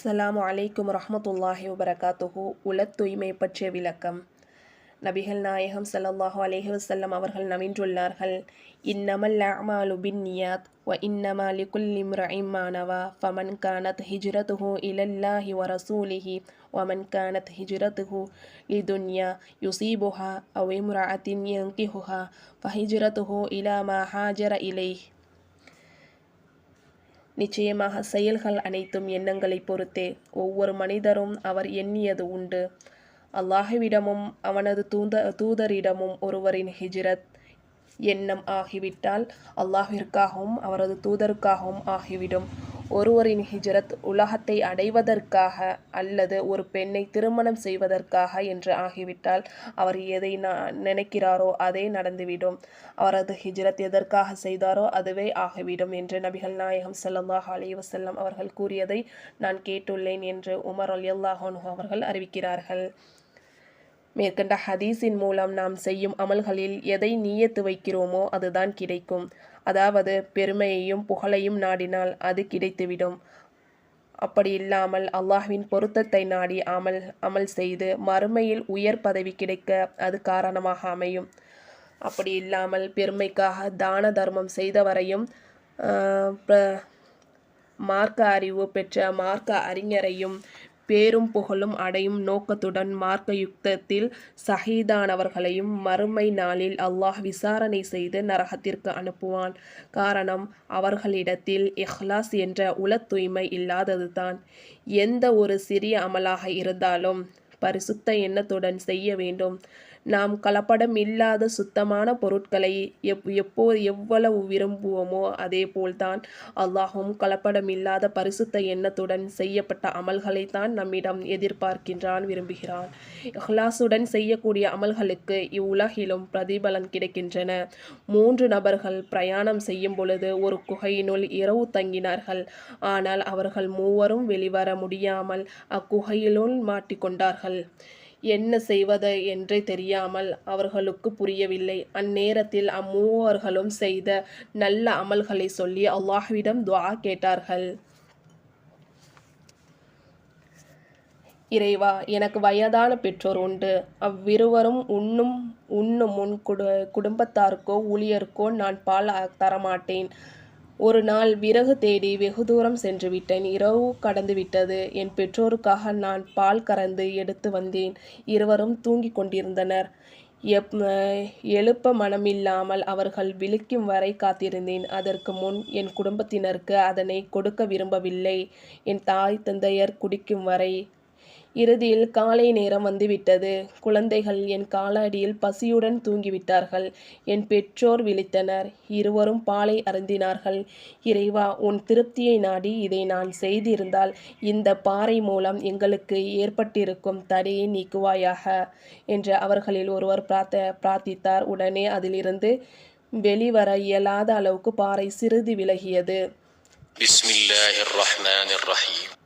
அஸ்ஸலாமு அலைக்கும் ரஹ்மத்துல்லாஹி வபரகாத்துஹு உலத் தூய்மை பற்றிய விளக்கம் நபிகள் நாயகம் ஸல்லல்லாஹு அலைஹி வஸல்லம் அவர்கள் நவின்றுள்ளார்கள் இன்னமல் அமாலு பின் நியாத் வ இன்னமா லிகுல்லி இம்ரஇம் மா நவா ஃபமன் கானத் ஹிஜ்ரத்துஹு இலல்லாஹி வ ரசூலிஹி வமன் கானத் ஹிஜ்ரத்துஹு லிதுன்யா யுசீபுஹா அவ் இம்ரஅத்தின் யன்கிஹுஹா ஃபஹிஜ்ரத்துஹு இலா மா ஹாஜர இலைஹ் நிச்சயமாக செயல்கள் அனைத்தும் எண்ணங்களை பொறுத்தே ஒவ்வொரு மனிதரும் அவர் எண்ணியது உண்டு. அல்லாஹுவிடமும் அவனது தூத தூதரிடமும் ஒருவரின் ஹிஜ்ரத் எண்ணம் ஆகிவிட்டால் அல்லாஹிற்காகவும் அவரது தூதருக்காகவும் ஆகிவிடும். ஒருவரின் ஹிஜ்ரத் உலகத்தை அடைவதற்காக அல்லது ஒரு பெண்ணை திருமணம் செய்வதற்காக என்று ஆகிவிட்டால் அவர் எதை நினைக்கிறாரோ அதே நடந்துவிடும். அவரது ஹிஜ்ரத் எதற்காக செய்தாரோ அதுவே ஆகிவிடும் என்று நபிகள் நாயகம் ஸல்லல்லாஹு அலைஹி வஸல்லம் அவர்கள் கூறியதை நான் கேட்டுள்ளேன் என்று உமர் அலி அல்லாஹானு அவர்கள் அறிவிக்கிறார்கள். மேற்கண்ட ஹதீஸின் மூலம் நாம் செய்யும் அமல்களில் எதை நீயத்து வைக்கிறோமோ அதுதான் கிடைக்கும். அதாவது பெருமையையும் புகழையும் நாடினால் அது கிடைத்துவிடும். அப்படி இல்லாமல் அல்லாஹ்வின் பொருத்தத்தை நாடி அமல் அமல் செய்து மறுமையில் உயர் பதவி கிடைக்க அது காரணமாக அமையும். அப்படி இல்லாமல் பெருமைக்காக தான தர்மம் செய்தவரையும் மார்க்க அறிவு பெற்ற மார்க்க அறிஞரையும் பேரும் புகழும் அடையும் நோக்கத்துடன் மார்க்க யுக்தத்தில் சஹீதானவர்களையும் மறுமை நாளில் அல்லாஹ் விசாரணை செய்து நரகத்திற்கு அனுப்புவான். காரணம் அவர்களிடத்தில் இஹ்லாஸ் என்ற உல தூய்மை இல்லாததுதான். எந்த ஒரு சிறிய அமலாக இருந்தாலும் பரிசுத்த எண்ணத்துடன் செய்ய வேண்டும். நாம் கலப்படம் இல்லாத சுத்தமான பொருட்களை எப் எப்போ எவ்வளவு விரும்புவோமோ அதே போல்தான் அல்லாஹும் கலப்படம் இல்லாத பரிசுத்த எண்ணத்துடன் செய்யப்பட்ட அமல்களை தான் நம்மிடம் எதிர்பார்க்கின்றான் விரும்புகிறான். இஹ்லாசுடன் செய்யக்கூடிய அமல்களுக்கு இவ்வுலகிலும் பிரதிபலன் கிடைக்கின்றன. மூன்று நபர்கள் பிரயாணம் செய்யும் பொழுது ஒரு குகையினுள் இரவு தங்கினார்கள். ஆனால் அவர்கள் மூவரும் வெளிவர முடியாமல் அக்குகையிலுள் மாட்டிக்கொண்டார்கள். என்ன செய்வது என்றே தெரியாமல் அவர்களுக்கு புரியவில்லை. அந்நேரத்தில் அம்மூவர்களும் செய்த நல்ல அமல்களை சொல்லி அல்லாஹ்விடம் துவா கேட்டார்கள். இறைவா எனக்கு வயதான பெற்றோர் உண்டு. அவ்விருவரும் உண்ணும் உண்ணும் முன் குடு குடும்பத்தாருக்கோ ஊழியருக்கோ நான் பால் தரமாட்டேன். ஒரு நாள் விறகு தேடி வெகு தூரம் சென்று விட்டேன் இரவு கடந்து விட்டது என் பெற்றோருக்காக நான் பால் கறந்து எடுத்து வந்தேன். இருவரும் தூங்கிக் கொண்டிருந்தனர். எப் எழுப்ப மனமில்லாமல் அவர்கள் விழிக்கும் வரை காத்திருந்தேன். அதற்கு முன் என் குடும்பத்தினருக்கு அதனை கொடுக்க விரும்பவில்லை. என் தாய் தந்தையர் குடிக்கும் வரை இறுதியில் காலை நேரம் வந்துவிட்டது. குழந்தைகள் என் காலாடியில் பசியுடன் தூங்கிவிட்டார்கள். என் பெற்றோர் விழித்தனர். இருவரும் பாலை அருந்தினார்கள். இறைவா உன் திருப்தியை நாடி இதை நான் செய்திருந்தால் இந்த பாறை மூலம் எங்களுக்கு ஏற்பட்டிருக்கும் தடையை நீக்குவாயாக என்று அவர்களில் ஒருவர் பிரார்த்த பிரார்த்தித்தார். உடனே அதிலிருந்து வெளிவர இயலாத அளவுக்கு பாறை சிறிது விலகியது. பிஸ்மில்லாஹிர் ரஹ்மானிர் ரஹீம்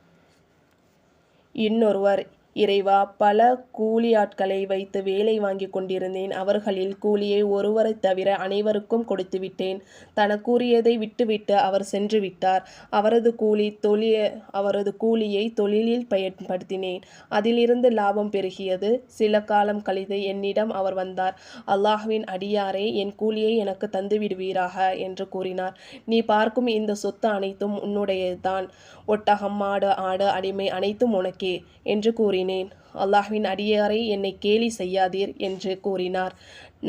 இன்னொருவர் இறைவா பல கூலி ஆட்களை வைத்து வேலை வாங்கி கொண்டிருந்தேன். அவர்களில் கூலியை ஒருவரை தவிர அனைவருக்கும் கொடுத்து விட்டேன். தனக்குரியதை விட்டுவிட்டு அவர் சென்று விட்டார். அவரது கூலி தொழிய அவரது கூலியை தொழிலில் பயன்படுத்தினேன். அதிலிருந்து லாபம் பெருகியது. சில காலம் கழித்து என்னிடம் அவர் வந்தார். அல்லாஹுவின் அடியாரே என் கூலியை எனக்கு தந்து விடுவீராக என்று கூறினார். நீ பார்க்கும் இந்த சொத்து அனைத்தும் உன்னுடையதுதான். ஒட்டகம் மாடு ஆடு அடிமை அனைத்தும் உனக்கே என்று கூறினார். கூறினேன். அல்லாஹ்வின் அடியாரை என்னை கேலி செய்யாதீர் என்று கூறினார்.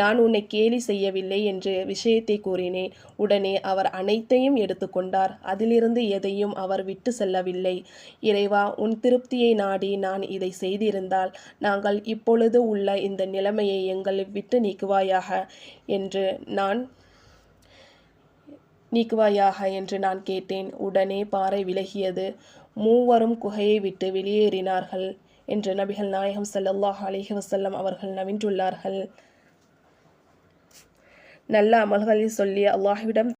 நான் உன்னை கேலி செய்யவில்லை என்று விஷயத்தை கூறினேன். உடனே அவர் அனைத்தையும் எடுத்துக்கொண்டார் அதிலிருந்து எதையும் அவர் விட்டு செல்லவில்லை. இறைவா உன் திருப்தியை நாடி நான் இதை செய்திருந்தால் நாங்கள் இப்பொழுது உள்ள இந்த நிலைமையை எங்கள் விட்டு நீக்குவாயாக என்று நான் நீக்குவாயாக என்று நான் கேட்டேன். உடனே பாறை விலகியது. மூவரும் குகையை விட்டு வெளியேறினார்கள். என்று நபிகள் நாயகம் ஸல்லல்லாஹு அலைஹி வஸல்லம் அவர்கள் நவின்றுள்ளார்கள் நல்ல அமல்களில் சொல்லி அல்லாஹ்விடம்